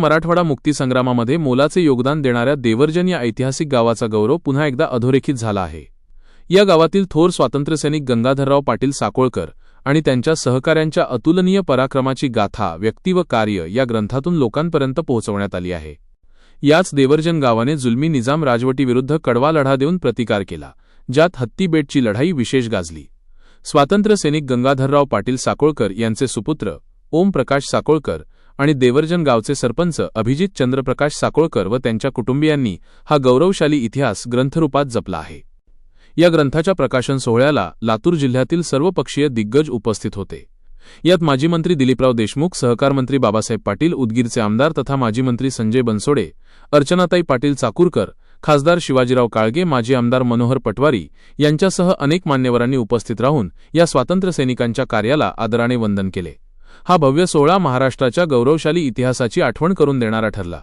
मराठवाडा मुक्तीसंग्रामामध्ये मोलाचे योगदान देणाऱ्या देवर्जन या ऐतिहासिक गावाचा गौरव पुन्हा एकदा अधोरेखित झाला आहे. या गावातील थोर स्वातंत्र्यसैनिक गंगाधरराव पाटील साकोळकर आणि त्यांच्या सहकाऱ्यांच्या अतुलनीय पराक्रमाची गाथा व्यक्ती व कार्य या ग्रंथातून लोकांपर्यंत पोहोचवण्यात आली आहे. याच देवर्जन गावाने जुलमी निजाम राजवटीविरुद्ध कडवा लढा देऊन प्रतिकार केला ज्यात हत्तीबेटची लढाई विशेष गाजली. स्वातंत्र्यसैनिक गंगाधरराव पाटील साकोळकर यांचे सुपुत्र ओम प्रकाश साकोळकर आणि देवर्जन गावचे सरपंच अभिजित चंद्रप्रकाश साकोळकर व त्यांच्या कुटुंबियांनी हा गौरवशाली इतिहास ग्रंथरूपात जपला आहे. या ग्रंथाच्या प्रकाशन सोहळ्याला लातूर जिल्ह्यातील सर्वपक्षीय दिग्गज उपस्थित होते. यात माजी मंत्री दिलीपराव देशमुख सहकार मंत्री बाबासाहेब पाटील उदगीरचे आमदार तथा माजी मंत्री संजय बनसोडे अर्चनाताई पाटील चाकूरकर खासदार शिवाजीराव काळगे माजी आमदार मनोहर पटवारी यांच्यासह अनेक मान्यवरांनी उपस्थित राहून या स्वातंत्र्यसैनिकांच्या कार्याला आदराने वंदन केले. हा भव्य सोहळा महाराष्ट्राच्या गौरवशाली इतिहासाची आठवण करून देणारा ठरला.